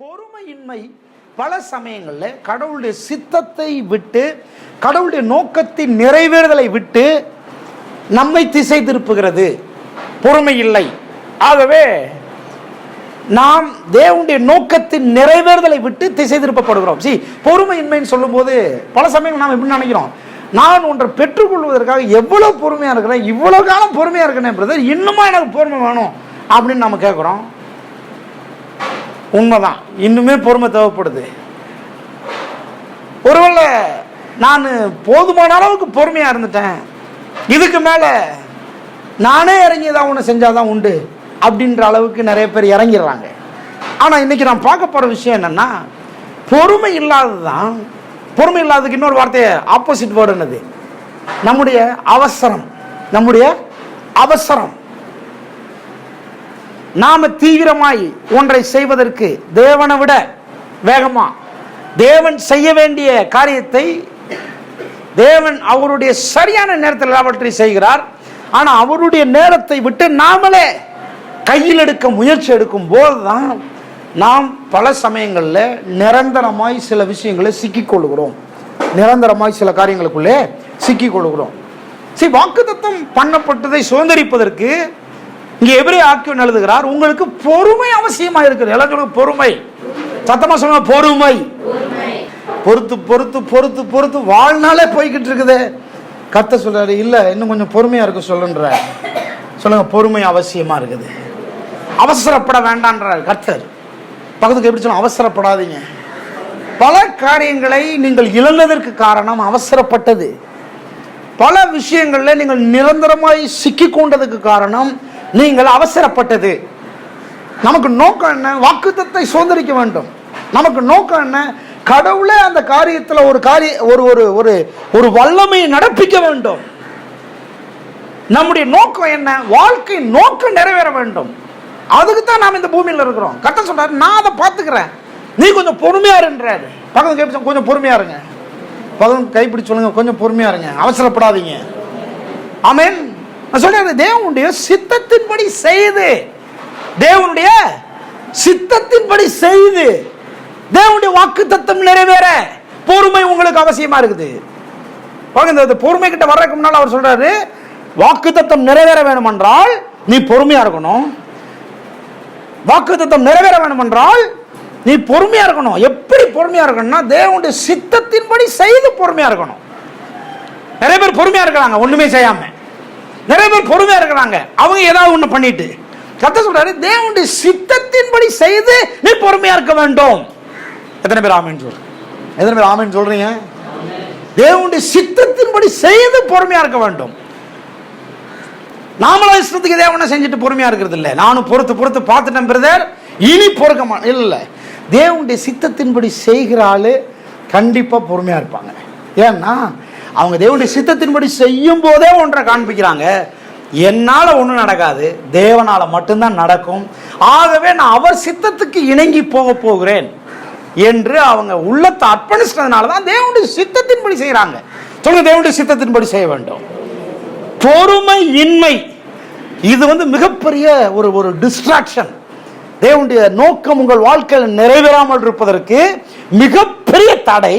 பொறுமையின்மை பல சமயங்களில் கடவுளுடைய சித்தத்தை விட்டு கடவுளுடைய நோக்கத்தின் நிறைவேறுதலை விட்டு நம்மை திசை திருப்புகிறது. பொறுமை இல்லை. ஆகவே நாம் தேவனுடைய நோக்கத்தின் நிறைவேறுதலை விட்டு திசை திருப்பப்படுகிறோம். சி பொறுமையின்மைன்னு சொல்லும்போது பல சமயங்கள் நாம் எப்படி நினைக்கிறோம்? நான் ஒன்றை பெற்றுக்கொள்வதற்காக எவ்வளோ பொறுமையாக இருக்கிறேன் இவ்வளோ காலம் பொறுமையாக இருக்கிறேன் பிரதர் இன்னுமா எனக்கு பொறுமை வேணும் அப்படின்னு நம்ம கேட்குறோம். உண்மைதான். இன்னுமே பொறுமை தேவைப்படுது. ஒருவேளை நான் போதுமான அளவுக்கு பொறுமையாக இருந்துட்டேன். இதுக்கு மேலே நானே இறங்கி தான் ஒன்று செஞ்சாதான் உண்டு அப்படின்ற அளவுக்கு நிறைய பேர் இறங்கிடுறாங்க. ஆனால் இன்னைக்கு நான் பார்க்க போகிற விஷயம் என்னென்னா பொறுமை இல்லாதது தான் பொறுமை இல்லாததுக்கு இன்னொரு வார்த்தையை ஆப்போசிட் வேர்டு என்னது? நம்முடைய அவசரம். நம்முடைய அவசரம். நாம தீவிரமாய் ஒன்றை செய்வதற்கு தேவனை விட வேகமா தேவன் செய்ய வேண்டிய காரியத்தை தேவன் அவருடைய சரியான நேரத்தில் அவற்றை செய்கிறார். ஆனால் அவருடைய நேரத்தை விட்டு நாமளே கையில் எடுக்க முயற்சி எடுக்கும் போதுதான் நாம் பல சமயங்களில் நிரந்தரமாய் சில விஷயங்களை சிக்கிக் கொள்கிறோம். நிரந்தரமாய் சில காரியங்களுக்குள்ளே சிக்கிக் கொள்கிறோம். சரி வாக்குத்தத்தம் பண்ணப்பட்டதை சுதந்திரிப்பதற்கு இங்கே எப்படி ஆக்கியோன் எழுதுகிறார் உங்களுக்கு பொறுமை அவசியமா இருக்குது எல்லாம் சொல்லுங்க பொறுமை. சத்தமா சொல்லுங்க பொறுமை. பொறுத்து பொறுத்து பொறுத்து பொறுத்து வாழ்நாளே போய்கிட்டு இருக்குது. கத்த சொல்றாரு இல்ல இன்னும் கொஞ்சம் பொறுமையா இருக்க சொல்லுன்ற சொல்லுங்க பொறுமை அவசியமா இருக்குது அவசரப்பட வேண்டான்றார் கர்த்தர். பக்கத்துக்கு எப்படி சொல்ல அவசரப்படாதீங்க. பல காரியங்களை நீங்கள் இழந்ததற்கு காரணம் அவசரப்பட்டது. பல விஷயங்கள்ல நீங்கள் நிரந்தரமாய் சிக்கி கொண்டதுக்கு காரணம் நீங்கள் அவசரப்பட்டது. நமக்கு நோக்கம் என்ன? வாக்குத்தத்தை சுதந்திரிக்க வேண்டும். நமக்கு நோக்கம் என்ன? கடவுளே அந்த காரியத்தில் ஒரு காரிய ஒரு ஒரு ஒரு ஒரு வல்லமையை நடப்பிக்க வேண்டும். நம்முடைய நோக்கம் என்ன? வாழ்க்கை நோக்கம் நிறைவேற வேண்டும். அதுக்கு தான் நாம் இந்த பூமியில் இருக்கிறோம். கத்த சொல்றாரு நான் அதை பார்த்துக்கிறேன். நீ கொஞ்சம் பொறுமையா இருன்றாரு பக்கத்து கை கொஞ்சம் பொறுமையா இருங்க. பக்கத்து கைப்பிடி சொல்லுங்க கொஞ்சம் பொறுமையா இருங்க. அவசரப்படாதீங்க. ஆமேன். நான் சொல்றேன் தேவனுடைய சித்தத்தின்படி செய்து. தேவனுடைய சித்தத்தின்படி செய்து. தேவனுடைய வாக்கு தத்துவம் நிறைவேற. பொறுமை உங்களுக்கு அவசியமா இருக்குது. இந்த- பொறுமை கிட்ட வர்றதுக்கு முன்னால் அவர் சொல்றாரு வாக்கு தத்துவம் நிறைவேற வேணுமென்றால் என்றால் நீ பொறுமையா இருக்கணும். வாக்கு தத்துவம் நிறைவேற வேணுமென்றால் என்றால் நீ பொறுமையா இருக்கணும். எப்படி பொறுமையா இருக்கணும்னா தேவனுடைய சித்தத்தின்படி செய்து பொறுமையா இருக்கணும். நிறைய பேர் பொறுமையா இருக்கிறாங்க ஒண்ணுமே செய்யாம. நிறைய பேர் பொறுமையா இருக்கிறாங்க. அவங்க ஏதாவது ஒண்ணு பண்ணிட்டு. கத்த சொல்றாரு தேவனுடைய சித்தத்தின்படி செய்து நீ பொறுமையா இருக்க வேண்டும். எத்தனை பேர் ஆமென் சொல்ற எத்தனை பேர் ஆமென் சொல்றீங்க? தேவனுடைய சித்தத்தின்படி செய்து பொறுமையா இருக்க வேண்டும். நாமளா இஷ்டத்துக்கு தேவனை செஞ்சுட்டு பொறுமையா இருக்கிறது இல்லை. நானும் பொறுத்து பொறுத்து பார்த்துட்டேன் பிரதர். இனி பொறுக்க மா இல்ல தேவனுடைய சித்தத்தின்படி செய்கிற ஆளு கண்டிப்பாக பொறுமையாக இருப்பாங்க. ஏன்னா அவங்க தேவனுடைய சித்தத்தின்படி செய்யும் போதே ஒன்றை காண்பிக்கிறாங்க. என்னால் ஒன்றும் நடக்காது. தேவனால் மட்டும்தான் நடக்கும். ஆகவே நான் அவர் சித்தத்துக்கு இணங்கி போக போகிறேன் என்று அவங்க உள்ளத்தை அர்ப்பணிச்சதுனால தான் தேவனுடைய சித்தத்தின்படி செய்கிறாங்க சொல்லுங்க தேவனுடைய சித்தத்தின்படி செய்ய வேண்டும். பொறுமை இன்மை. இது வந்து மிகப்பெரிய ஒரு ஒரு டிஸ்ட்ராக்ஷன் தேவனுடைய நோக்கம் உங்கள் வாழ்க்கையில் நிறைவேறாமல் இருப்பதற்கு மிகப்பெரிய தடை.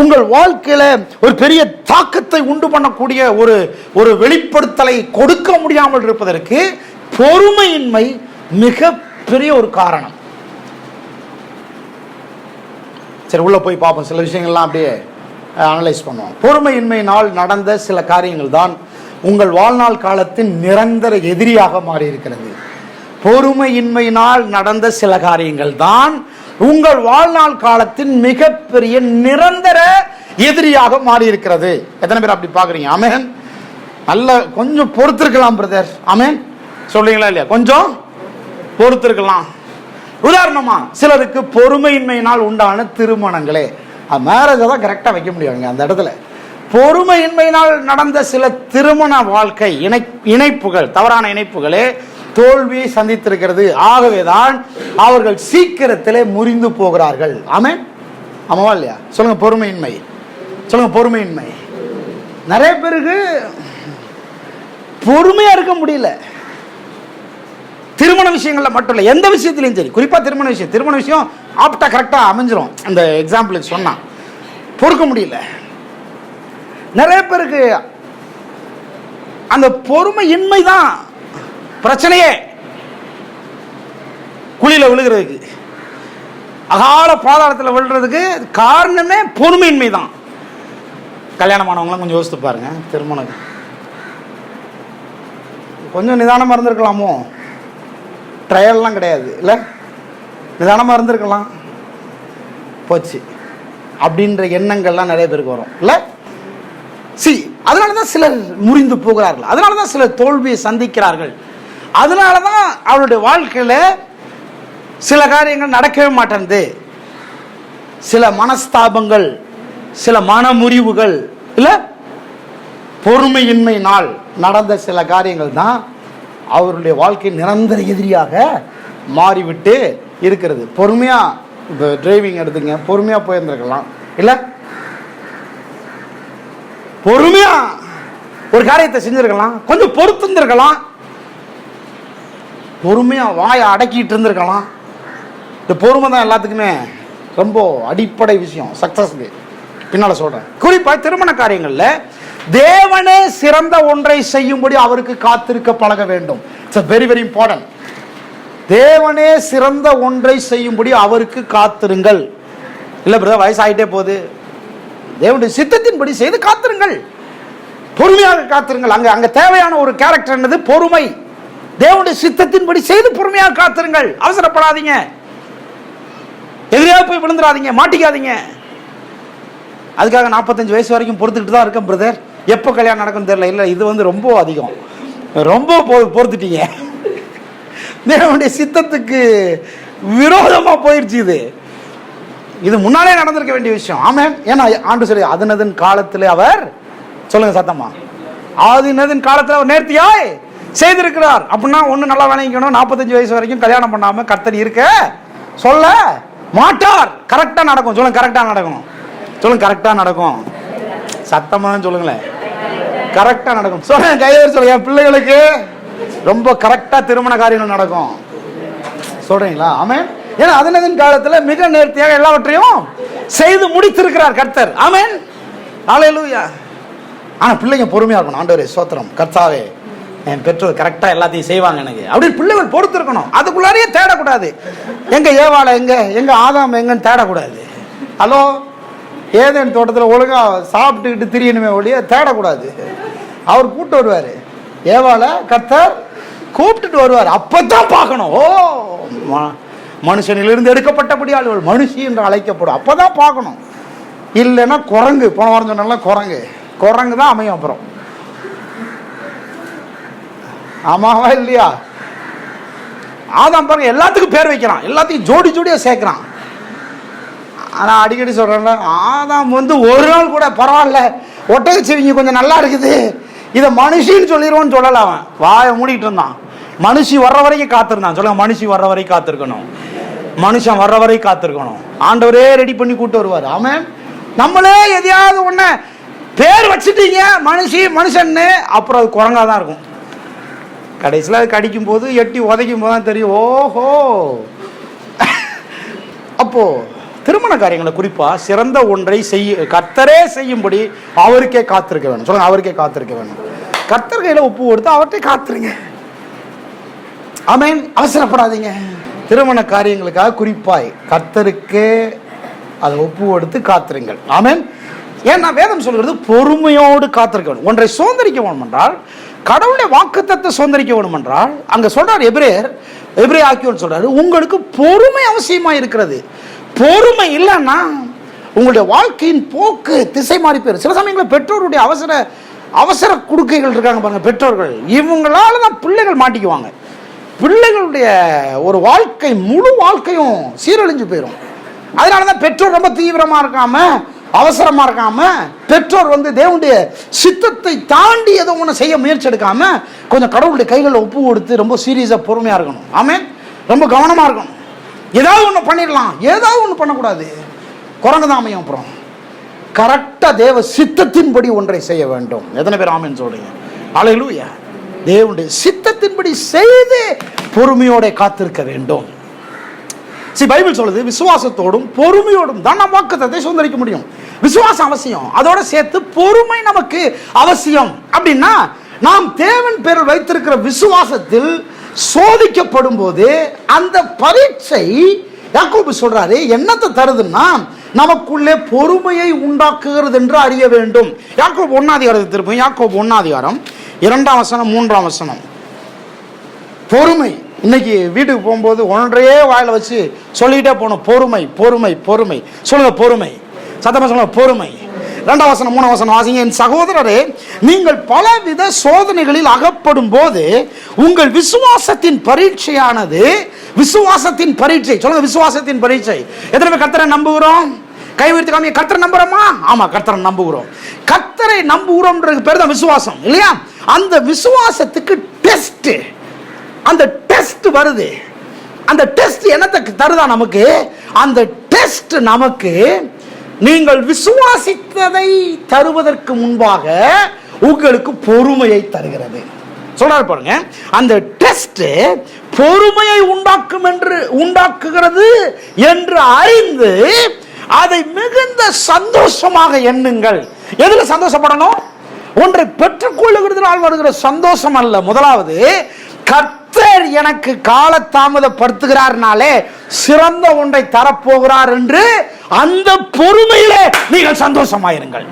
உங்கள் வாழ்க்கையில ஒரு பெரிய தாக்கத்தை உண்டு பண்ணக்கூடிய ஒரு ஒரு வெளிப்படுத்தலை கொடுக்க முடியாமல் இருப்பதற்கு பொறுமையின்மை மிக பெரிய ஒரு காரணம். சரி உள்ள போய் பார்ப்போம். சில விஷயங்கள்லாம் அப்படியே அனலைஸ் பண்ணுவோம். பொறுமையின்மையினால் நடந்த சில காரியங்கள் தான் உங்கள் வாழ்நாள் காலத்தின் நிரந்தர எதிரியாக மாறி இருக்கிறது பொறுமையின்மையினால் நடந்த சில காரியங்கள் தான் உங்கள் வாழ்நாள் காலத்தின் மிகப்பெரிய நிரந்தர எதிரியாக மாறி இருக்கிறது எத்தனை பேர் அப்படி பாக்குறீங்க அமேன் நல்ல கொஞ்சம் பொறுத்திருக்கலாம் பிரதர் அமேன் சொல்றீங்களா இல்லையா? கொஞ்சம் பொறுத்திருக்கலாம். உதாரணமா சிலருக்கு பொறுமையின்மையினால் உண்டான திருமணங்களே. மேரேஜை தான் கரெக்டாக வைக்க முடியாதுங்க அந்த இடத்துல. பொறுமையின்மையினால் நடந்த சில திருமண வாழ்க்கை இணை இணைப்புகள் தவறான இணைப்புகளே தோல்வியை சந்தித்திருக்கிறது. ஆகவேதான் அவர்கள் சீக்கிரத்திலே முறிந்து போகிறார்கள். ஆமே ஆமாவா இல்லையா? சொல்லுங்க பொறுமையின்மை. சொல்லுங்க பொறுமையின்மை. நிறைய பேருக்கு பொறுமையா இருக்க முடியல. திருமண விஷயங்கள்ல மட்டும் இல்லை எந்த விஷயத்துலையும் சரி. குறிப்பா திருமண விஷயம். திருமண விஷயம் ஆப்டா கரெக்டா அமைஞ்சிரும். அந்த எக்ஸாம்பிளுக்கு சொன்னா. பொறுக்க முடியல. நிறைய பேருக்கு அந்த பொறுமையின்மை தான் பிரச்சனையே. குழியில விழுகிறதுக்கு. அகால பாதாளத்தில் விழுறதுக்கு காரணமே பொறுமையின்மை தான் கல்யாணமானவங்களாம் கொஞ்சம் யோசித்து பாருங்க திருமணம். கொஞ்சம் நிதானமாக இருந்திருக்கலாமோ? ட்ரையல்லாம் கிடையாது இல்லை? நிதானமாக இருந்திருக்கலாம். போச்சு. அப்படின்ற எண்ணங்கள்லாம் நிறைய பேருக்கு வரும் இல்லை? சி அதனால தான் சிலர் முறிந்து போகிறார்கள். அதனால தான் சிலர் தோல்வியை சந்திக்கிறார்கள். அதனால தான் அவருடைய வாழ்க்கையில் சில காரியங்கள் நடக்கவே மாட்டேன்து சில மனஸ்தாபங்கள் சில மனமுறிவுகள் இல்லை பொறுமையின்மையினால் நடந்த சில காரியங்கள் தான் அவருடைய வாழ்க்கை நிரந்தர எதிரியாக மாறிவிட்டு இருக்கிறது. பொறுமையாக இப்போ டிரைவிங் எடுத்துங்க பொறுமையாக போயிருந்திருக்கலாம். இல்லை பொறுமையாக ஒரு காரியத்தை செஞ்சிருக்கலாம் கொஞ்சம் பொறுத்திருந்திருக்கலாம் பொறுமையாக வாயை அடக்கிட்டு இருந்திருக்கலாம். இந்த பொறுமை தான் எல்லாத்துக்குமே ரொம்ப அடிப்படை விஷயம் சக்சஸ்க்கு பின்னால் சொல்கிறேன் குறிப்பாக திருமண காரியங்களில் தேவனே சிறந்த ஒன்றை செய்யும்படி அவருக்கு காத்திருக்க பழக வேண்டும். இட்ஸ் வெரி வெரி இம்பார்ட்டன்ட் தேவனே சிறந்த ஒன்றை செய்யும்படி அவருக்கு காத்திருங்கள். இல்லை பிரதர் வயசாயிட்டே போகுது. தேவனுடைய சித்தத்தின்படி செய்து காத்திருங்கள். பொறுமையாக காத்திருங்கள். அங்கே அங்கே தேவையான ஒரு கேரக்டர் என்னது? பொறுமை. தேவனுடைய சித்தத்தின்படி செய்து பொறுமையாக காத்திருங்கள். அவசரப்படாதீங்க. எதிரியாக போய் விழுந்துடாதீங்க மாட்டிக்காதீங்க. அதுக்காக நாற்பத்தஞ்சு வயசு வரைக்கும் பொறுத்துக்கிட்டு தான் இருக்கேன் பிரதர் எப்போ கல்யாணம் நடக்கும்னு தெரியல. இல்லை இது வந்து ரொம்ப அதிகம். ரொம்ப பொ- பொறுத்துட்டீங்க. தேவனுடைய சித்தத்துக்கு விரோதமாக போயிடுச்சு இது. இது முன்னாலே நடந்திருக்க வேண்டிய விஷயம். ஆமாம் ஏன்னா ஆண்டு சொல்லி அதனதன் காலத்தில் அவர் சொல்லுங்க சத்தமா. ஆதினதன் காலத்தில் அவர் நேர்த்தியாய் செய்திருக்கிறார். அப்படின்னா ஒன்று நல்லா விளங்கிக்கணும் நாற்பத்தஞ்சு வயசு வரைக்கும் கல்யாணம் பண்ணாமல் கர்த்தர் இருக்க சொல்ல மாட்டார். கரெக்டாக நடக்கும். சொல்லுங்க கரெக்டாக நடக்கணும் சொல்லுங்க கரெக்டாக நடக்கும். சத்தமாக சொல்லுங்களேன். கரெக்டாக நடக்கும். சொல்லுங்க கையெழுத்து சொல்லுங்க. என் பிள்ளைகளுக்கு ரொம்ப கரெக்டாக திருமண காரியங்கள் நடக்கும். சொல்றீங்களா? ஆமே ஏன்னா அதனதன் காலத்தில் மிக நேர்த்தியாக எல்லாவற்றையும் செய்து முடித்திருக்கிறார் கர்த்தர். ஆமேன் ஹalleluya ஆனா பிள்ளைங்க பொறுமையாக இருக்கணும். ஆண்டவரே சோத்திரம் கர்த்தாவே என் பெற்றோர் கரெக்டாக எல்லாத்தையும் செய்வாங்க எனக்கு. அப்படி பிள்ளைகள் பொறுத்திருக்கணும். அதுக்குள்ளாரையே தேடக்கூடாது. எங்கே ஏவாளை எங்கே எங்கே ஆதாம் எங்கன்னு தேடக்கூடாது. ஹலோ? ஏதேன் தோட்டத்தில் ஒழுங்காக சாப்பிட்டுக்கிட்டு திரியணுமே ஒழிய தேடக்கூடாது. அவர் கூப்பிட்டு வருவார். ஏவாளை கத்தர் கூப்பிட்டுட்டு வருவார். அப்போ தான் பார்க்கணும். ஓ ம- மனுஷனிலிருந்து எடுக்கப்பட்டபடி அவள் மனுஷி என்று அழைக்கப்படும். அப்போ தான் பார்க்கணும். இல்லைன்னா குரங்கு போன வாரம் சொன்னால குரங்கு. குரங்கு தான் அமையும் அப்புறம். ஆமாவா இல்லையா? ஆதாம் பாருங்க எல்லாத்துக்கும் பேர் வைக்கிறான். எல்லாத்தையும் ஜோடி ஜோடியாக சேர்க்குறான். ஆனால் அடிக்கடி சொல்கிறேன் ஆதாம் வந்து ஒரு நாள் கூட பரவாயில்ல. ஒட்டக செவிங்க கொஞ்சம் நல்லா இருக்குது. இதை மனுஷின்னு சொல்லிடுவோன்னு சொல்லலை அவன். வாயை மூடிட்டு இருந்தான். மனுஷி வர்ற வரைக்கும் காத்திருந்தான். சொல்லுங்க மனுஷி வர்ற வரைக்கும் காத்திருக்கணும். மனுஷன் வர்ற வரைக்கும் காத்திருக்கணும். ஆண்டவரே ரெடி பண்ணி கூப்பிட்டு வருவார். ஆமாம் நம்மளே எதையாவது ஒன்று பேர் வச்சுட்டீங்க மனுஷி மனுஷன்னு அப்புறம் அது குரங்காக தான் இருக்கும். கடைசியில் அது கடிக்கும் போது எட்டி உதைக்கும் போது தான் தெரியும். ஓஹோ! அப்போ திருமண காரியங்களை குறிப்பா சிறந்த ஒன்றை செய்ய கர்த்தரே செய்யும்படி அவருக்கே காத்திருக்க வேணும். சொல்லுங்க அவருக்கே காத்திருக்க வேணும். கர்த்தர் உப்பு ஒப்பு கொடுத்து அவர்கிட்ட காத்துருங்க. ஆமென். அவசரப்படாதீங்க. திருமண காரியங்களுக்காக குறிப்பாய் கர்த்தருக்கே அதை ஒப்பு கொடுத்து காத்திருங்கள். ஆமேன். ஏன்னா வேதம் சொல்கிறது பொறுமையோடு காத்திருக்க வேணும். ஒன்றை சுதந்திரிக்க வேணும் என்றால் கடவுளுடைய வாக்குத்தத்தை சுதந்திரிக்க வேணும் என்றால் அங்கே சொல்கிறார் எபிரேயர் எபிரே ஆக்கியோன் சொல்கிறாரு உங்களுக்கு பொறுமை அவசியமாக இருக்கிறது. பொறுமை இல்லைன்னா உங்களுடைய வாழ்க்கையின் போக்கு திசை மாறி போயிடும். சில சமயங்களில் பெற்றோருடைய அவசர அவசர குடுக்கைகள் இருக்காங்க பாருங்க பெற்றோர்கள். இவங்களால தான் பிள்ளைகள் மாட்டிக்குவாங்க. பிள்ளைகளுடைய ஒரு வாழ்க்கை முழு வாழ்க்கையும் சீரழிஞ்சு போயிடும் அதனால தான் பெற்றோர் ரொம்ப தீவிரமாக இருக்காமல் அவசரமா இருக்காம பெற்றோர் வந்து தேவனுடைய சித்தத்தை தாண்டி எதோ ஒன்று செய்ய முயற்சி எடுக்காம கொஞ்சம் கடவுளுடைய கைகளில் ஒப்பு கொடுத்து ரொம்ப சீரியஸா பொறுமையா இருக்கணும். ஆமே ரொம்ப கவனமா இருக்கணும். ஏதாவது ஒன்று பண்ணிடலாம். ஏதாவது ஒன்று பண்ணக்கூடாது. குரங்கு தான் அமையும் அப்புறம். கரெக்டா தேவ சித்தத்தின்படி ஒன்றை செய்ய வேண்டும். எத்தனை பேர் ஆமென் சொல்றீங்க? அலையிலூயா தேவனுடைய சித்தத்தின்படி செய்து பொறுமையோட காத்திருக்க வேண்டும். சரி பைபிள் சொல்லுது விசுவாசத்தோடும் பொறுமையோடும் தான் நம்ம வாக்குத்தத்தை சுதந்திரிக்க முடியும். விசுவாசம் அவசியம். அதோட சேர்த்து பொறுமை நமக்கு அவசியம். அப்படின்னா நாம் தேவன் பேரில் வைத்திருக்கிற விசுவாசத்தில் சோதிக்கப்படும் போது அந்த பரீட்சை யாக்கோபு சொல்றாரு என்னத்தை தருதுன்னா நமக்குள்ளே பொறுமையை உண்டாக்குகிறது என்று அறிய வேண்டும். யாக்கோபு ஒன்னாதிகாரத்தை திருப்போம் யாக்கோபு ஒன்னாதிகாரம் இரண்டாம் வசனம் மூன்றாம் வசனம். பொறுமை. இன்னைக்கு வீட்டுக்கு போகும்போது ஒன்றையே வாயில வச்சு சொல்லிட்டே போகணும். பொறுமை பொறுமை பொறுமை. சொல்லுங்க பொறுமை. சத்தமாக சொல்லுங்க பொறுமை. ரெண்டாம் வசனம் மூணாம் வசனம் வாசிங்க. என் சகோதரரே நீங்கள் பலவித சோதனைகளில் அகப்படும் போது உங்கள் விசுவாசத்தின் பரீட்சையானது விசுவாசத்தின் பரீட்சை. சொல்லுங்க விசுவாசத்தின் பரீட்சை. எத்தனை பேர் கத்தரை நம்புகிறோம்? கை உயர்த்தி காமிங்க கர்த்தரை நம்புறோமா? ஆமா கத்தரை நம்புகிறோம். கத்தரை நம்புகிறோம்ன்றது பேர் தான் விசுவாசம் இல்லையா? அந்த விசுவாசத்துக்கு டெஸ்ட். அந்த டெஸ்ட் வருது. அந்த டெஸ்ட் என்னத்தை தருதா நமக்கு? அந்த டெஸ்ட் நமக்கு நீங்கள் விசுவாசித்ததை தருவதற்கு முன்பாக உங்களுக்கு பொறுமையை தருகிறது. சொல்றாரு பாருங்க. அந்த டெஸ்ட் பொறுமையை உண்டாக்கும் என்று உண்டாக்குகிறது என்று அறிந்து அதை மிகுந்த சந்தோஷமாக எண்ணுங்கள். எதுல சந்தோஷப்படணும்? ஒன்றை பெற்றுக்கொள்ளுகிறதுனால் வருகிற சந்தோஷம் அல்ல. முதலாவது கர்த்தர் எனக்கு கால தாமதப்படுத்துகிறார்னாலே சிறந்த ஒன்றை தரப்போகிறார் என்று அந்த பொறுமையிலே நீங்கள் சந்தோஷமாயிருங்கள்.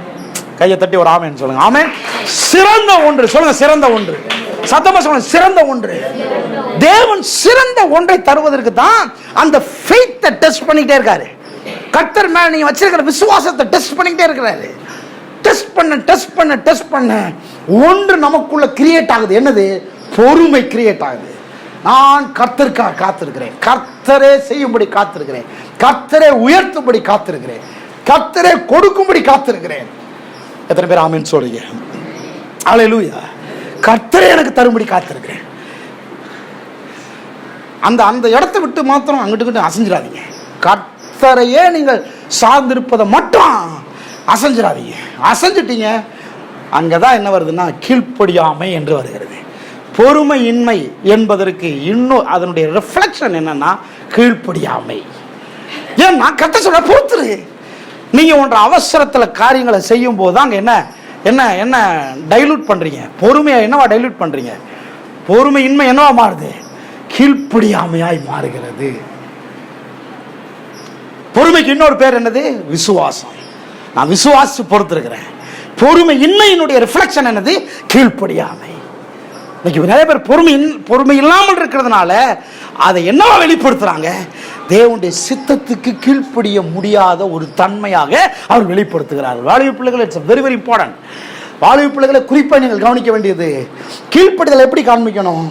கையை தட்டி ஒரு ஆமேன் சொல்லுங்க. ஆமேன். சிறந்த ஒன்று. சொல்லுங்க சிறந்த ஒன்று. சத்தமா சொல்லுங்க சிறந்த ஒன்று. தேவன் சிறந்த ஒன்றை தருவதற்கு தான் அந்த ஃபெய்த்தை டெஸ்ட் பண்ணிட்டே இருக்காரு. கர்த்தர் மேல நீங்க வச்சிருக்கிற விசுவாசத்தை டெஸ்ட் பண்ணிக்கிட்டே இருக்கிறாரு. டெஸ்ட் பண்ண டெஸ்ட் பண்ண டெஸ்ட் பண்ண. ஒன்று நமக்குள்ள கிரியேட் ஆகுது. என்னது? பொறுமை கிரியேட் ஆகுது. நான் கர்த்தருக்காக காத்திருக்கிறேன். கர்த்தரே செய்யும்படி காத்திருக்கிறேன். கர்த்தரே உயர்த்தும்படி காத்திருக்கிறேன். கர்த்தரே கொடுக்கும்படி காத்திருக்கிறேன். எத்தனை பேர் ஆமீன் சொல்றீங்க? அல்லேலூயா கர்த்தரே எனக்கு தரும்படி காத்திருக்கிறேன். அந்த அந்த இடத்த விட்டு மாத்திரம் அங்கிட்டு கிட்ட அசைஞ்சிடாதீங்க. கர்த்தரையே நீங்கள் சார்ந்திருப்பதை மட்டும் அசைஞ்சிடாதீங்க. அசைஞ்சிட்டீங்க. அங்கே தான் என்ன வருதுன்னா கீழ்ப்படியாமை என்று வருகிறது. பொறுமையின்மை என்பதற்கு இன்னும் அதனுடைய ரிஃப்ளெக்ஷன் என்னன்னா கீழ்ப்படியாமை. ஏன்னா கட்ட சொல்ல பொறுத்துரு. நீங்கள் ஒன்ற அவசரத்தில் காரியங்களை செய்யும் போது தான் என்ன என்ன என்ன டைலூட் பண்ணுறீங்க பொறுமையை என்னவா டைலூட் பண்ணுறீங்க பொறுமையின்மை என்னவா மாறுது? கீழ்ப்படியாமையாய் மாறுகிறது. பொறுமைக்கு இன்னொரு பேர் என்னது? விசுவாசம். நான் விசுவாசி பொறுத்திருக்கிறேன். பொறுமை இன்மையினுடைய ரிஃப்ளெக்ஷன் என்னது? கீழ்ப்படியாமை. இன்னைக்கு நிறைய பேர் பொறுமை பொறுமை இல்லாமல் இருக்கிறதுனால அதை என்னவா வெளிப்படுத்துறாங்க? தேவனுடைய சித்தத்துக்கு கீழ்ப்படிய முடியாத ஒரு தன்மையாக அவர் வெளிப்படுத்துகிறார் வாலிப பிள்ளைகள் இட்ஸ் வெரி வெரி இம்பார்ட்டன்ட் வாலிப பிள்ளைகளை குறிப்பாக நீங்கள் கவனிக்க வேண்டியது கீழ்ப்படிதலை எப்படி காண்பிக்கணும்?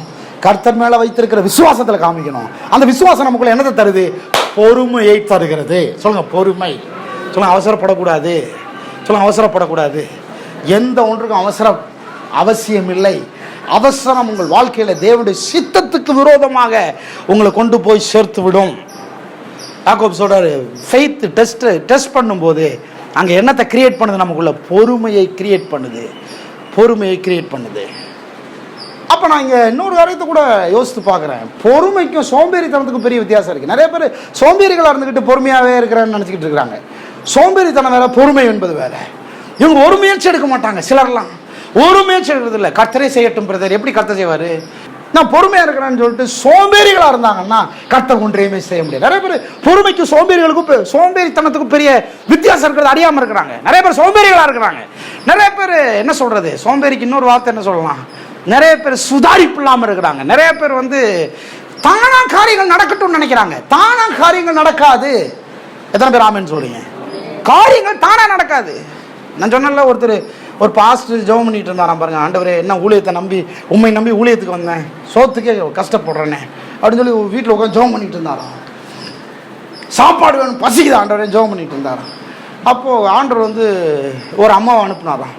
கர்த்தர் மேலே வைத்திருக்கிற விசுவாசத்தில் காமிக்கணும் அந்த விசுவாசம் நமக்குள்ள என்னத்தை தருது? பொறுமையை தருகிறது. சொல்லுங்க பொறுமை. சொல்லுங்க அவசரப்படக்கூடாது. சொல்லுங்க அவசரப்படக்கூடாது. எந்த ஒன்றுக்கும் அவசரம் அவசியம் இல்லை அவசரம் உங்கள் வாழ்க்கையில் தேவனுடைய சித்தத்துக்கு விரோதமாக உங்களை கொண்டு போய் சேர்த்து விடும். யாக்கோப் சொல்கிறார் ஃபெய்த் டெஸ்ட்டு டெஸ்ட் பண்ணும்போது அங்கே என்னத்தை கிரியேட் பண்ணுது? நமக்குள்ள பொறுமையை கிரியேட் பண்ணுது. பொறுமையை கிரியேட் பண்ணுது. அப்போ நான் இங்கே இன்னொரு காரியத்தை கூட யோசித்து பார்க்குறேன். பொறுமைக்கும் சோம்பேறித்தனத்துக்கும் பெரிய வித்தியாசம் இருக்குது நிறைய பேர் சோம்பேறிகளாக இருந்துக்கிட்டு பொறுமையாகவே இருக்கிறேன்னு நினச்சிக்கிட்டு இருக்கிறாங்க. சோம்பேறித்தனம் வேறு பொறுமை என்பது வேறு. இவங்க ஒரு முயற்சி எடுக்க மாட்டாங்க சிலர்லாம். ஒரு முயற்சி எடுக்கிறது இல்லை கர்த்தரே செய்யட்டும் பிரதர் எப்படி கர்த்தர் செய்வார்? நான் பொறுமையாக இருக்கிறேன்னு சொல்லிட்டு சோம்பேறிகளாக இருந்தாங்கன்னா கர்த்தர் ஒன்றையுமே செய்ய முடியாது. நிறைய பேர் பொறுமைக்கும் சோம்பேறிகளுக்கும் சோம்பேறித்தனத்துக்கும் பெரிய வித்தியாசம் இருக்கிறது. அறியாமல் இருக்கிறாங்க. நிறைய பேர் சோம்பேறிகளாக இருக்கிறாங்க. நிறைய பேர் என்ன சொல்றது? சோம்பேறிக்கு இன்னொரு வார்த்தை என்ன சொல்லலாம்? நிறைய பேர் சுதாரிப்பு இல்லாமல் இருக்கிறாங்க. நிறைய பேர் வந்து தானாக காரியங்கள் நடக்கட்டும்னு நினைக்கிறாங்க. தானாக காரியங்கள் நடக்காது. எத்தனை பேர் ஆமேன்னு சொல்றீங்க? காரியங்கள் தானாக நடக்காது. நான் சொன்னேன்ல ஒருத்தர் ஒரு பாஸ்ட் ஜெபம் பண்ணிட்டு இருந்தாராம் பாருங்க. ஆண்டவரே என்ன ஊழியத்தை நம்பி உண்மை நம்பி ஊழியத்துக்கு வந்தேன். சோத்துக்கே கஷ்டப்படுறேனே. அப்படின்னு சொல்லி வீட்டில் உட்காந்து ஜெபம் பண்ணிட்டு இருந்தாராம். சாப்பாடு வேணும் பசிக்குது ஆண்டவரே ஜெபம் பண்ணிட்டு இருந்தாராம். அப்போது ஆண்டவர் வந்து ஒரு அம்மாவை அனுப்புனாராம்.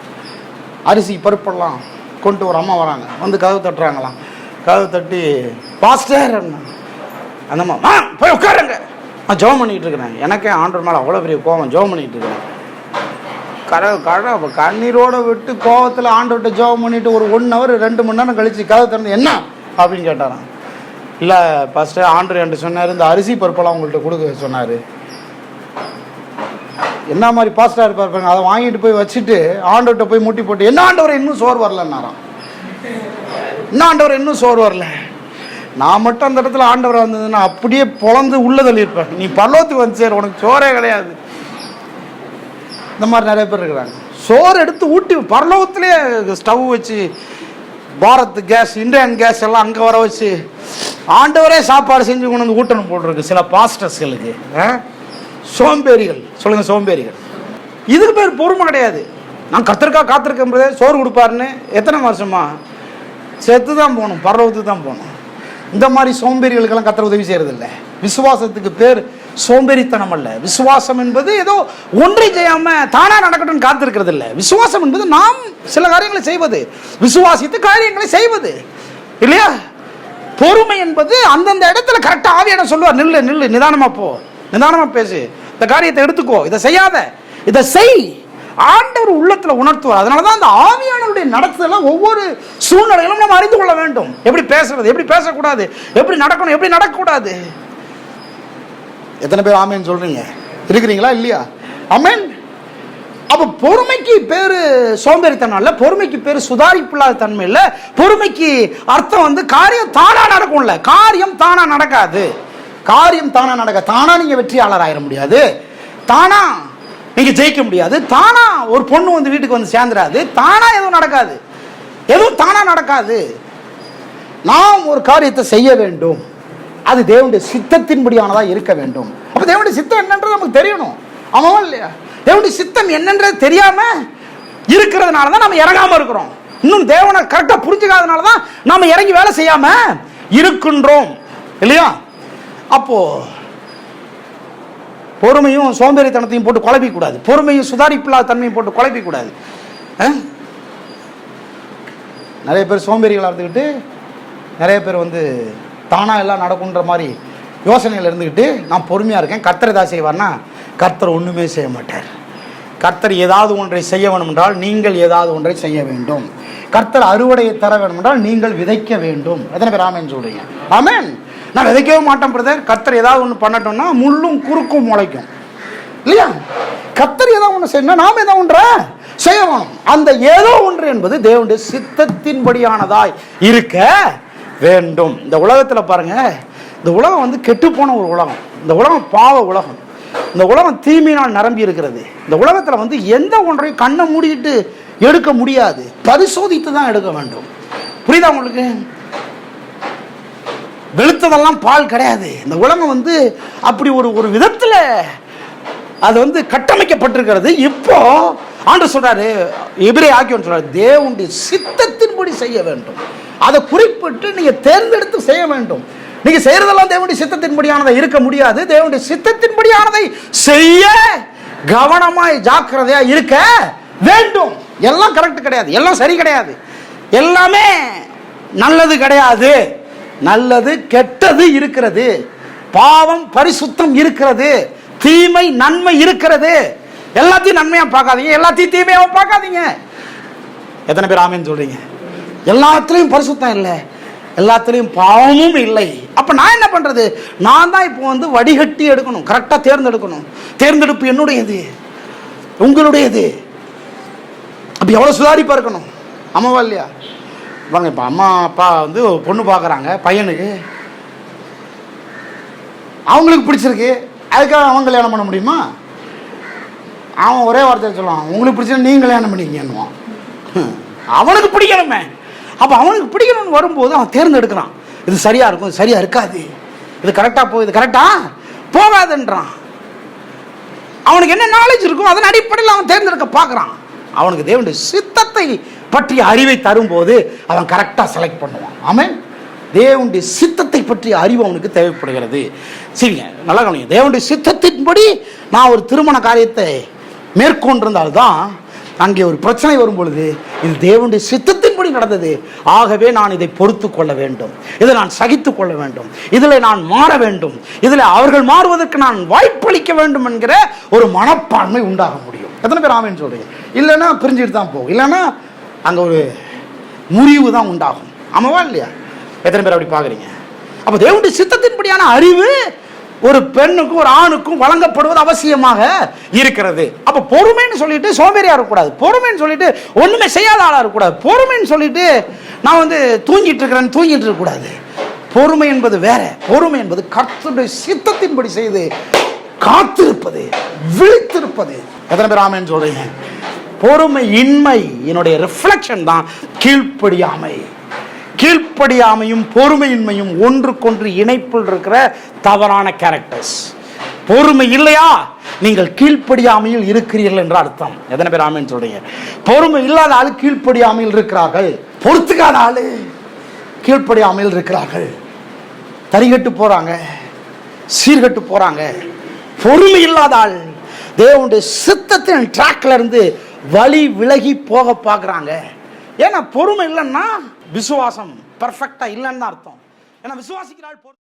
அரிசி பருப்பெல்லாம் கொண்டு ஒரு அம்மா வராங்க. வந்து கதவு தட்டுறாங்களாம். கதவு தட்டி பாஸ்டர் அந்தம்மா போய் உட்காருங்க. நான் ஜெபம் பண்ணிகிட்டு இருக்கிறேன். எனக்கே ஆண்டவர் மேலே அவ்வளோ பெரிய கோவம் ஜெபம் பண்ணிகிட்டு இருக்கிறேன். கர கர கண்ணீரோட விட்டு கோவத்தில் ஆண்டவர்கிட்ட ஜெபம் பண்ணிட்டு ஒரு ஒன் ஹவர் ரெண்டு மணி நேரம் கழிச்சு கதை திறந்து என்ன? அப்படின்னு கேட்டாராம். இல்லை ஃபஸ்ட்டு ஆண்டு என்று சொன்னார் இந்த அரிசி பருப்பெல்லாம் உங்கள்கிட்ட கொடுக்க சொன்னார். என்ன மாதிரி பாஸ்டாக இருப்பார் பாருங்க அதை வாங்கிட்டு போய் வச்சுட்டு ஆண்டவர்கிட்ட போய் முட்டி போட்டு என்ன ஆண்டவர் இன்னும் சோறு வரலன்னாராம். என்ன ஆண்டவர் இன்னும் சோறு வரல. நான் மட்டும் அந்த இடத்துல ஆண்டவர் வந்ததுன்னா அப்படியே பொழந்து உள்ள தள்ளியிருப்பேன் நீ பல்லவத்துக்கு வந்து சார் உனக்கு சோறே கிடையாது. இந்த மாதிரி நிறைய பேர் இருக்கிறாங்க. சோறு எடுத்து ஊட்டி பரலோகத்திலே ஸ்டவ் வச்சு பாரத் கேஸ் இந்தியன் கேஸ் எல்லாம் அங்கே வர வச்சு ஆண்டவரே சாப்பாடு செஞ்சு கொண்டு வந்து ஊட்டணும் போட்டிருக்கு சில பாஸ்டர்ஸ்களுக்கு ஆ? சோம்பேறிகள். சொல்லுங்கள் சோம்பேறிகள். இதுக்கு பேர் பொறுமை கிடையாது. நான் கத்திரிக்காய் காத்திருக்கேன் சோறு கொடுப்பாருன்னு எத்தனை வருஷமா? செத்து தான் போகணும் பரலோகத்துக்கு தான் போகணும். இந்த மாதிரி சோம்பேறிகளுக்கெல்லாம் கத்திர உதவி செய்கிறதில்ல விசுவாசத்துக்கு பேர் சோம்பேறித்தனம் அல்ல. விசுவாசம் என்பது ஏதோ ஒன்றை செய்யாம தானா நடக்கட்டும்னு காத்திருக்கிறது இல்லை விசுவாசம் என்பது நாம் சில காரியங்களை செய்வது. விசுவாசித்து காரியங்களை செய்வது. இல்லையா? பொறுமை என்பது அந்தந்த இடத்துல கரெக்டா ஆவியிடம் சொல்லுவார். நில்லு நில்லு நிதானமா போ. நிதானமா பேசு. இந்த காரியத்தை எடுத்துக்கோ. இதை செய்யாத. இதை செய். ஆண்டவர் உள்ளத்துல உணர்த்துவார். அதனாலதான் அந்த ஆவியானவருடைய நடத்துதல ஒவ்வொரு சூழ்நிலையிலும் நம்ம அறிந்து கொள்ள வேண்டும். எப்படி பேசுறது? எப்படி பேசக்கூடாது? எப்படி நடக்கணும்? எப்படி நடக்கக்கூடாது? எத்தனை பேர் ஆமேன்னு சொல்றீங்க? இருக்கிறீங்களா இல்லையா? அமேன் அப்ப பொறுமைக்கு பேரு சோம்பேறித்தனம் இல்ல பொறுமைக்கு பேரு சுதாரிப்பில்லாத தன்மை இல்ல பொறுமைக்கு அர்த்தம் வந்து காரியம் தானா நடக்கும்ல. காரியம் தானா நடக்காது. காரியம் தானா நடக்க தானா நீங்க வெற்றியாளர் ஆயிட முடியாது. தானா நீங்க ஜெயிக்க முடியாது. தானா ஒரு பொண்ணு வந்து வீட்டுக்கு வந்து சேர்ந்துடாது தானா எதுவும் நடக்காது. எதுவும் தானா நடக்காது. நாம் ஒரு காரியத்தை செய்ய வேண்டும். அது தேவனுடைய சித்தத்தின்படியானதாக இருக்க வேண்டும். அப்போ தேவனுடைய சித்தம் என்னன்றது நமக்கு தெரியணும். ஆமாவா இல்லையா? தேவனுடைய சித்தம் என்னன்றது தெரியாம இருக்கிறதுனால தான் நம்ம இறங்காம இருக்கிறோம். இன்னும் தேவனை கரெக்டாக புரிஞ்சுக்காதனால தான் நம்ம இறங்கி வேலை செய்யாம இருக்கின்றோம். இல்லையா? அப்போ பொறுமையும் சோம்பேறித்தனத்தையும் போட்டு குழப்பிக்க கூடாது பொறுமையும் சுதாரிப்பில்லாத தன்மையும் போட்டு குழப்பிக்க கூடாது நிறைய பேர் சோம்பேறிகளாக இருந்துக்கிட்டு நிறைய பேர் வந்து தானாக எல்லாம் நடக்குன்ற மாதிரி யோசனையில் இருந்துக்கிட்டு நான் பொறுமையாக இருக்கேன். கர்த்தர் ஏதாவது செய்வார்னா கர்த்தர் ஒன்றுமே செய்ய மாட்டார். கர்த்தர் ஏதாவது ஒன்றை செய்ய வேண்டுமென்றால் நீங்கள் ஏதாவது ஒன்றை செய்ய வேண்டும். கர்த்தர் அறுவடையை தர வேண்டுமென்றால் நீங்கள் விதைக்க வேண்டும். எத்தனை பேர் ஆமேன்னு சொல்கிறீங்க ஆமேன். நான் விதைக்கவே மாட்டேன் பிரதர். கர்த்தர் ஏதாவது ஒன்று பண்ணட்டோம்னா முள்ளும் குறுக்கும் முளைக்கும். இல்லையா? கத்தர் ஏதோ ஒன்று செய்யணும் நாம் ஏதோ ஒன்றா செய்ய வேணும் அந்த ஏதோ ஒன்று என்பது தேவனுடைய சித்தத்தின்படியானதாய் இருக்க வேண்டும். இந்த உலகத்தில் பாருங்க இந்த உலகம் வந்து கெட்டுப்போன ஒரு உலகம். இந்த உலகம் பாவ உலகம். இந்த உலகம் தீமையினால் நிரம்பி இருக்கிறது. இந்த உலகத்தில் வந்து எந்த ஒன்றையும் கண்ணை மூடிட்டு எடுக்க முடியாது. பரிசோதித்து தான் எடுக்க வேண்டும். புரியுதா உங்களுக்கு? வெளுத்ததெல்லாம் பால் கிடையாது. இந்த உலகம் வந்து அப்படி ஒரு ஒரு விதத்தில் அது வந்து கட்டமைக்கப்பட்டிருக்கிறது. இப்போ ஆண்டு சொல்றாரு எபிரே ஆக்கியோன்னு சொல்றாரு தேவனுடைய சித்தத்தின்படி செய்ய வேண்டும். அதை குறிப்பிட்டு நீங்கள் தேர்ந்தெடுத்து செய்ய வேண்டும். நீங்கள் செய்கிறதெல்லாம் தேவனுடைய சித்தத்தின்படியானதை இருக்க முடியாது. தேவனுடைய சித்தத்தின்படியானதை செய்ய கவனமாய் ஜாக்கிரதையாக இருக்க வேண்டும். எல்லாம் கரெக்ட் கிடையாது. எல்லாம் சரி கிடையாது. எல்லாமே நல்லது கிடையாது. நல்லது கெட்டது இருக்கிறது. பாவம் பரிசுத்தம் இருக்கிறது. தீமை நன்மை இருக்கிறது. எல்லாத்தையும் நன்மையாக பார்க்காதீங்க. எல்லாத்தையும் தீமையாக பார்க்காதீங்க. எத்தனை பேர் ஆமேன்னு சொல்கிறீங்க எல்லாத்துலேயும் பரிசுத்தம் இல்லை. எல்லாத்துலேயும் பாவமும் இல்லை. அப்ப நான் என்ன பண்றது? நான் தான் இப்போ வந்து வடிகட்டி எடுக்கணும். கரெக்டாக தேர்ந்தெடுக்கணும். தேர்ந்தெடுப்பு என்னுடையது? உங்களுடையது. அப்போ எவ்வளோ சுதாரிப்பாக இருக்கணும்? அம்மாவா இல்லையா? பாருங்க இப்போ அம்மா அப்பா வந்து பொண்ணு பார்க்குறாங்க பையனுக்கு. அவங்களுக்கு பிடிச்சிருக்கு. அதுக்காக அவன் கல்யாணம் பண்ண முடியுமா? அவன் ஒரே வார்த்தையை சொல்லுவான் உங்களுக்கு பிடிச்சா நீங்கள் கல்யாணம் பண்ணிக்கணுவான் அவனுக்கு பிடிக்கணுமே. அப்போ அவனுக்கு பிடிக்கணும்னு வரும்போது அவன் தேர்ந்தெடுக்கிறான். இது சரியா இருக்கும் இது சரியா இருக்காது. இது கரெக்டாக போ இது கரெக்டா போகாதுன்றான். அவனுக்கு என்ன நாலேஜ் இருக்கும் அதன் அடிப்படையில் அவன் தேர்ந்தெடுக்க பார்க்குறான். அவனுக்கு தேவனுடைய சித்தத்தை பற்றிய அறிவை தரும்போது அவன் கரெக்டாக செலக்ட் பண்ணுவான். ஆமாம் தேவனுடைய சித்தத்தை பற்றிய அறிவு அவனுக்கு தேவைப்படுகிறது. சரிங்க நல்லா கவனிங்க. தேவனுடைய சித்தத்தின்படி நான் ஒரு திருமண காரியத்தை மேற்கொண்டிருந்தால்தான் அங்கே ஒரு பிரச்சனை வரும் பொழுது இது தேவனுடைய சித்தத்தின்படி நடந்தது. ஆகவே நான் இதை பொறுத்து கொள்ள வேண்டும். இதை நான் சகித்து கொள்ள வேண்டும். இதில் நான் மாற வேண்டும். இதில் அவர்கள் மாறுவதற்கு நான் வாய்ப்பளிக்க வேண்டும் என்கிற ஒரு மனப்பான்மை உண்டாக முடியும். எத்தனை பேர் ஆமேன்னு சொல்கிறீங்க இல்லைன்னா பிரிஞ்சுட்டு தான் போகும். இல்லைன்னா அங்கே ஒரு முறிவு தான் உண்டாகும். ஆமாவா இல்லையா? எத்தனை பேர் அப்படி பார்க்குறீங்க? அப்போ தேவனுடைய சித்தத்தின்படியான அறிவு ஒரு பெண்ணுக்கும் ஒரு ஆணுக்கும் வழங்கப்படுவது அவசியமாக இருக்கிறது. அப்ப பொறுமைன்னு சொல்லிட்டு சோம்பேறியா இருக்கக்கூடாது. பொறுமைன்னு சொல்லிட்டு ஒண்ணுமே செய்யாத ஆளா இருக்கக்கூடாது. பொறுமைன்னு சொல்லிட்டு நான் வந்து தூங்கிட்டு இருக்கிறேன்னு தூங்கிட்டு இருக்கக்கூடாது. பொறுமை என்பது வேற. பொறுமை என்பது கர்த்தருடைய சித்தத்தின்படி செய்து காத்திருப்பது விழித்திருப்பது. எத்தனை பேர் ஆமேன்னு சொல்றீங்க? பொறுமை இன்மை என்னுடைய ரிஃப்ளெக்ஷன் தான் கீழ்ப்படியாமை. கீழ்ப்படியாமையும் பொறுமையின்மையும் ஒன்றுக்கொன்று இணைப்பில் இருக்கிற தவறான கேரக்டர்ஸ் பொறுமை இல்லையா? நீங்கள் கீழ்ப்படியாமையில் இருக்கிறீர்கள் என்ற அர்த்தம். எத்தனை பேர் ஆமைன்னு சொல்றீங்க? பொறுமை இல்லாத ஆள் கீழ்ப்படியாமையில் இருக்கிறார்கள். பொறுத்துக்காத ஆள் கீழ்ப்படியாமையில் இருக்கிறார்கள். தரிகட்டு போறாங்க சீர்கட்டு போறாங்க. பொறுமை இல்லாத ஆள் தேவனுடைய சித்தத்தின் ட்ராக்ல இருந்து வழி விலகி போக பார்க்குறாங்க. ஏன்னா பொறுமை இல்லைன்னா விசுவாசம் பர்ஃபெக்டாக இல்லைன்னு தான் அர்த்தம். ஏன்னா விசுவாசிக்கிறாள் பொறு-